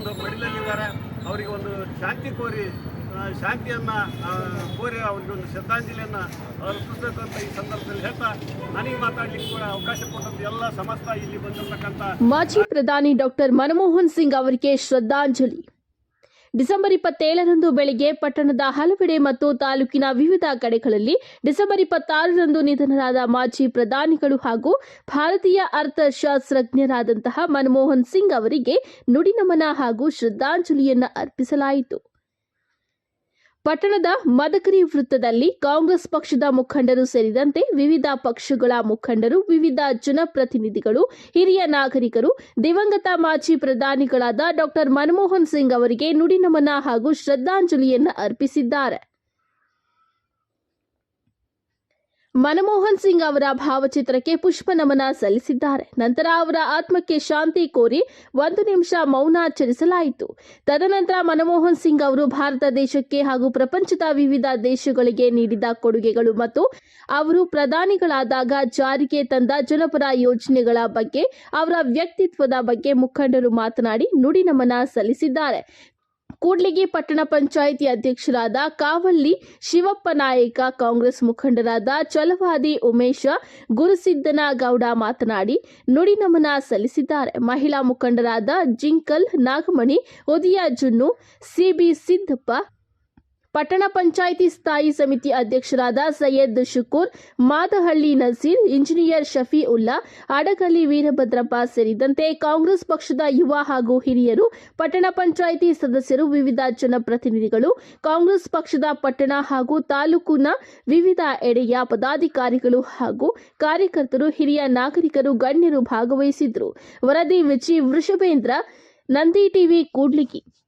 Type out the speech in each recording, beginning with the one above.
ಒಂದು ಮಡಿಲಲ್ಲಿದ್ದಾರೆ ಅವರಿಗೆ ಒಂದು ಶಾಂತಿ ಕೋರಿ ಶಾಂತಿಯನ್ನು ಕೋರಿ ಅವರಿಗೆ ಒಂದು ಶ್ರದ್ಧಾಂಜಲಿಯನ್ನು ಅರ್ಪಿಸಬೇಕು ಅಂತ ಈ ಸಂದರ್ಭದಲ್ಲಿ ಹೇಳ್ತಾ, ನನಗೆ ಮಾತಾಡ್ಲಿಕ್ಕೆ ಕೂಡ ಅವಕಾಶ ಕೊಟ್ಟಂತ ಎಲ್ಲ ಸಮಸ್ತ ಇಲ್ಲಿ ಬಂದಿರತಕ್ಕಂಥ ಮಾಜಿ ಪ್ರಧಾನಿ ಡಾಕ್ಟರ್ ಮನಮೋಹನ್ ಸಿಂಗ್ ಅವರಿಗೆ ಶ್ರದ್ಧಾಂಜಲಿ. ಡಿಸೆಂಬರ್ ಇಪ್ಪತ್ತೇಳರಂದು ಬೆಳಿಗ್ಗೆ ಪಟ್ಟಣದ ಹಲವೆಡೆ ಮತ್ತು ತಾಲೂಕಿನ ವಿವಿಧ ಕಡೆಗಳಲ್ಲಿ ಡಿಸೆಂಬರ್ ಇಪ್ಪತ್ತಾರರಂದು ನಿಧನರಾದ ಮಾಜಿ ಪ್ರಧಾನಿಗಳು ಹಾಗೂ ಭಾರತೀಯ ಅರ್ಥಶಾಸ್ತ್ರಜ್ಞರಾದಂತಹ ಮನಮೋಹನ್ ಸಿಂಗ್ ಅವರಿಗೆ ನುಡಿನಮನ ಹಾಗೂ ಶ್ರದ್ಧಾಂಜಲಿಯನ್ನು ಅರ್ಪಿಸಲಾಯಿತು. ಪಟ್ಟಣದ ಮದಕರಿ ವೃತ್ತದಲ್ಲಿ ಕಾಂಗ್ರೆಸ್ ಪಕ್ಷದ ಮುಖಂಡರು ಸೇರಿದಂತೆ ವಿವಿಧ ಪಕ್ಷಗಳ ಮುಖಂಡರು, ವಿವಿಧ ಜನಪ್ರತಿನಿಧಿಗಳು, ಹಿರಿಯ ನಾಗರಿಕರು, ದಿವಂಗತ ಮಾಜಿ ಪ್ರಧಾನಿಗಳಾದ ಡಾಕ್ಟರ್ ಮನಮೋಹನ್ ಸಿಂಗ್ ಅವರಿಗೆ ನುಡಿನಮನ ಹಾಗೂ ಶ್ರದ್ಧಾಂಜಲಿಯನ್ನು ಅರ್ಪಿಸಿದ್ದಾರೆ. ಮನಮೋಹನ್ ಸಿಂಗ್ ಅವರ ಭಾವಚಿತ್ರಕ್ಕೆ ಪುಷ್ಪ ನಮನ ಸಲ್ಲಿಸಿದ್ದಾರೆ. ನಂತರ ಅವರ ಆತ್ಮಕ್ಕೆ ಶಾಂತಿ ಕೋರಿ ಒಂದು ನಿಮಿಷ ಮೌನಾಚರಿಸಲಾಯಿತು ತದನಂತರ ಮನಮೋಹನ್ ಸಿಂಗ್ ಅವರು ಭಾರತ ದೇಶಕ್ಕೆ ಹಾಗೂ ಪ್ರಪಂಚದ ವಿವಿಧ ದೇಶಗಳಿಗೆ ನೀಡಿದ ಕೊಡುಗೆಗಳು ಮತ್ತು ಅವರು ಪ್ರಧಾನಿಗಳಾದಾಗ ಜಾರಿಗೆ ತಂದ ಜನಪರ ಯೋಜನೆಗಳ ಬಗ್ಗೆ, ಅವರ ವ್ಯಕ್ತಿತ್ವದ ಬಗ್ಗೆ ಮುಖಂಡರು ಮಾತನಾಡಿ ನುಡಿ ನಮನ ಸಲ್ಲಿಸಿದ್ದಾರೆ. ಕೂಡ್ಲಿಗಿ ಪಟ್ಟಣ ಪಂಚಾಯಿತಿ ಅಧ್ಯಕ್ಷರಾದ ಕಾವಲ್ಲಿ ಶಿವಪ್ಪ ನಾಯಕ, ಕಾಂಗ್ರೆಸ್ ಮುಖಂಡರಾದ ಚಲವಾದಿ ಉಮೇಶ ಗುರುಸಿದ್ದನಗೌಡ ಮಾತನಾಡಿ ನುಡಿ ನಮನ ಸಲ್ಲಿಸಿದ್ದಾರೆ. ಮಹಿಳಾ ಮುಖಂಡರಾದ ಜಿಂಕಲ್ ನಾಗಮಣಿ ಉದಯ ಜುನ್ನು ಸಿಬಿ ಸಿದ್ದಪ್ಪ ಪಟ್ಟಣ ಪಂಚಾಯಿತಿ ಸ್ಥಾಯಿ ಸಮಿತಿ ಅಧ್ಯಕ್ಷರಾದ ಸೈಯದ್ ಶುಕೂರ್, ಮಾದಹಳ್ಳಿ ನಸೀರ್, ಇಂಜಿನಿಯರ್ ಶಫಿ ಉಲ್ಲಾ ಅಡಗಲ್ಲಿ ವೀರಭದ್ರಪ್ಪ ಸೇರಿದಂತೆ ಕಾಂಗ್ರೆಸ್ ಪಕ್ಷದ ಯುವ ಹಾಗೂ ಹಿರಿಯರು, ಪಟ್ಟಣ ಪಂಚಾಯಿತಿ ಸದಸ್ಯರು, ವಿವಿಧ ಜನಪ್ರತಿನಿಧಿಗಳು, ಕಾಂಗ್ರೆಸ್ ಪಕ್ಷದ ಪಟ್ಟಣ ಹಾಗೂ ತಾಲೂಕಿನ ವಿವಿಧ ಎಡೆಯ ಪದಾಧಿಕಾರಿಗಳು ಹಾಗೂ ಕಾರ್ಯಕರ್ತರು, ಹಿರಿಯ ನಾಗರಿಕರು, ಗಣ್ಯರು ಭಾಗವಹಿಸಿದ್ದರು. ವರದಿ ವಿಚಿ ವೃಷಭೇಂದ್ರ, ನಂದಿ ಟಿವಿ, ಕೂಡ್ಲಿಗಿ.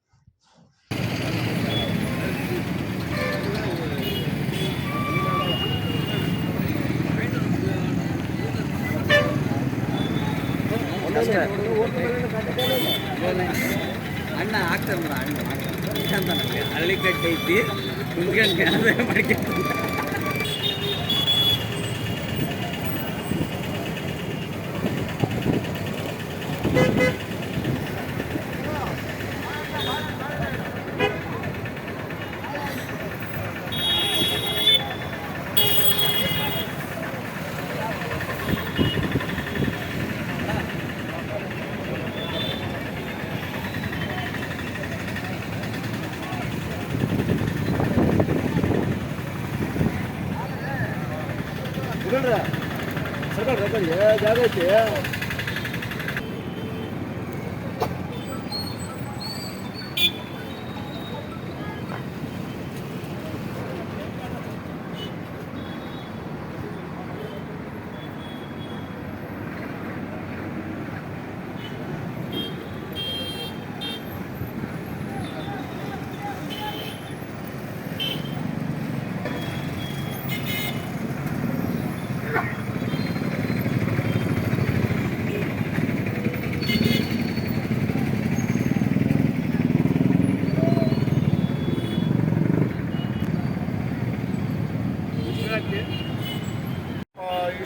ಅಣ್ಣ ಆಗ್ತಾರೆ ನೋಡ ಅಣ್ಣ ಅಂತ ನನಗೆ ಹಳ್ಳಿ ಕಟ್ಟೆ ಐತಿ ಕುಂತ್ಕೊಂಡು ಕೆಲಸ ಮಾಡ್ಕೊಂಡು ಜಾಗ ಐತಿ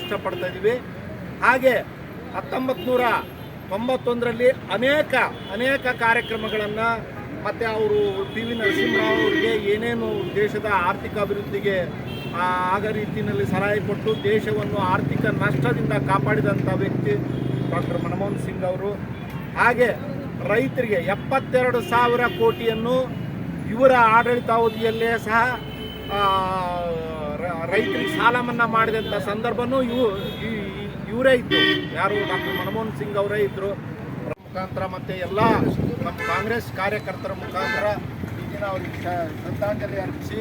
ಇಷ್ಟಪಡ್ತಾ ಇದ್ದೀವಿ. ಹಾಗೆ ಹತ್ತೊಂಬತ್ತು ನೂರ ತೊಂಬತ್ತೊಂದರಲ್ಲಿ ಅನೇಕ ಅನೇಕ ಕಾರ್ಯಕ್ರಮಗಳನ್ನು ಮತ್ತು ಅವರು ಪಿ ವಿ ನರಸಿಂಹರಾವ್ ಅವರಿಗೆ ಏನೇನು ದೇಶದ ಆರ್ಥಿಕ ಅಭಿವೃದ್ಧಿಗೆ ಆಗ ರೀತಿಯಲ್ಲಿ ಸಲಹೆ ಕೊಟ್ಟು ದೇಶವನ್ನು ಆರ್ಥಿಕ ನಷ್ಟದಿಂದ ಕಾಪಾಡಿದಂಥ ವ್ಯಕ್ತಿ ಡಾಕ್ಟರ್ ಮನಮೋಹನ್ ಸಿಂಗ್ ಅವರು. ಹಾಗೆ ರೈತರಿಗೆ ಎಪ್ಪತ್ತೆರಡು ಸಾವಿರ ಕೋಟಿಯನ್ನು ಇವರ ಆಡಳಿತಾವಧಿಯಲ್ಲೇ ಸಹ ರೈತರಿಗೆ ಸಾಲ ಮನ್ನಾ ಮಾಡಿದಂಥ ಸಂದರ್ಭನೂ ಇವು ಇವರೇ ಇದ್ದರು ಯಾರು ಡಾಕ್ಟರ್ ಮನಮೋಹನ್ ಸಿಂಗ್ ಅವರೇ ಇದ್ದರು ಮುಖಾಂತರ ಮತ್ತು ಎಲ್ಲ ನಮ್ಮ ಕಾಂಗ್ರೆಸ್ ಕಾರ್ಯಕರ್ತರ ಮುಖಾಂತರ ಈ ದಿನ ಅವರಿಗೆ ಶ್ರದ್ಧಾಂಜಲಿ ಅರ್ಪಿಸಿ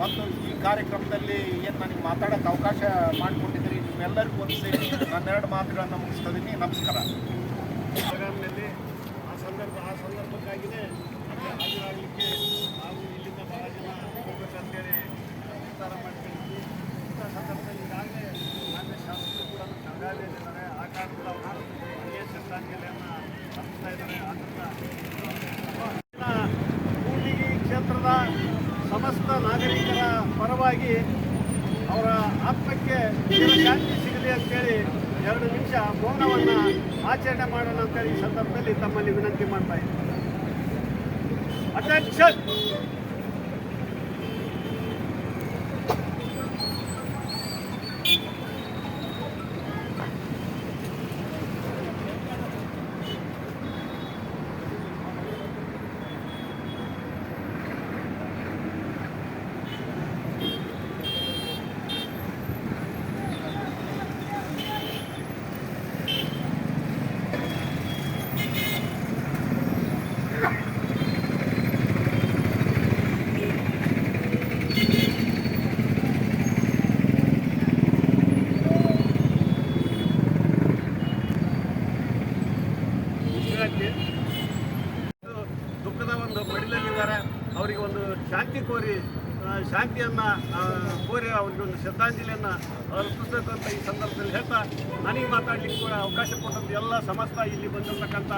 ಮತ್ತು ಈ ಕಾರ್ಯಕ್ರಮದಲ್ಲಿ ಏನು ನನಗೆ ಮಾತಾಡೋಕ್ಕೆ ಅವಕಾಶ ಮಾಡಿಕೊಟ್ಟಿದ್ದೀರಿ, ನಿಮ್ಮೆಲ್ಲರಿಗೂ ಒಂದು ಸೇರಿ ನನ್ನೆರಡು ಮಾತುಗಳನ್ನು ಮುಗಿಸ್ತಾ ಇದ್ದೀನಿ ನಮಸ್ಕಾರ. ಪ್ರೋಗ್ರಾಮ್ನಲ್ಲಿ ಆ ಸಂದರ್ಭ ಆ ಸಂದರ್ಭಕ್ಕಾಗಿಯೇ ಹಾಜರಾಗಲಿಕ್ಕೆ ನಾವು ಇಲ್ಲಿಂದ ಬಹಳ ಜನ ಹೋಗ್ಬೇಕಂತೇಳಿ ನಿರ್ಧಾರ ಮಾಡ್ಕೊಂಡಿದ್ವಿ ಇಂಥ ಸಂದರ್ಭದಲ್ಲಿ ಈಗಾಗಲೇ ಮಾನ್ಯ ಶಾಸಕರು ಕೂಡ ನಮ್ಮ ಬೆಳಗಾವಿಯಲ್ಲಿದ್ದಾರೆ ಆ ಕಾರಣದಿಂದ ಅವರು ಅಲ್ಲಿಯೇ ಶ್ರದ್ಧಾಂಜಲಿಯನ್ನು ಅರ್ಪಿಸ್ತಾ ಇದ್ದಾರೆ ಆದ್ದರಿಂದ ಕೂಡ್ಲಿಗಿ ಕ್ಷೇತ್ರದ ಸಮಸ್ತ ನಾಗರಿಕರ ಪರವಾಗಿ ಅವರ ಆತ್ಮಕ್ಕೆ ಶಾಂತಿ ಸಿಗಲಿ ಅಂತೇಳಿ ಎರಡು ನಿಮಿಷ ಮೌನವನ್ನು ಆಚರಣೆ ಮಾಡೋಣ ಅಂತೇಳಿ ಈ ಸಂದರ್ಭದಲ್ಲಿ ತಮ್ಮಲ್ಲಿ ವಿನಂತಿ ಮಾಡ್ತಾ ಇದ್ದೀನಿ. ದುಃಖದ ಒಂದು ಮಡಿಲಲ್ಲಿದ್ದಾರೆ ಅವರಿಗೆ ಒಂದು ಶಾಂತಿ ಕೋರಿ ಶಾಂತಿಯನ್ನು ಕೋರಿ ಅವರಿಗೆ ಒಂದು ಶ್ರದ್ಧಾಂಜಲಿಯನ್ನು ಅರ್ಪಿಸಬೇಕು ಅಂತ ಈ ಸಂದರ್ಭದಲ್ಲಿ ಹೇಳ್ತಾ, ನನಗೆ ಮಾತಾಡಲಿಕ್ಕೆ ಕೂಡ ಅವಕಾಶ ಕೊಟ್ಟಂತ ಎಲ್ಲ ಸಮಸ್ತ ಇಲ್ಲಿ ಬಂದಿರತಕ್ಕಂಥ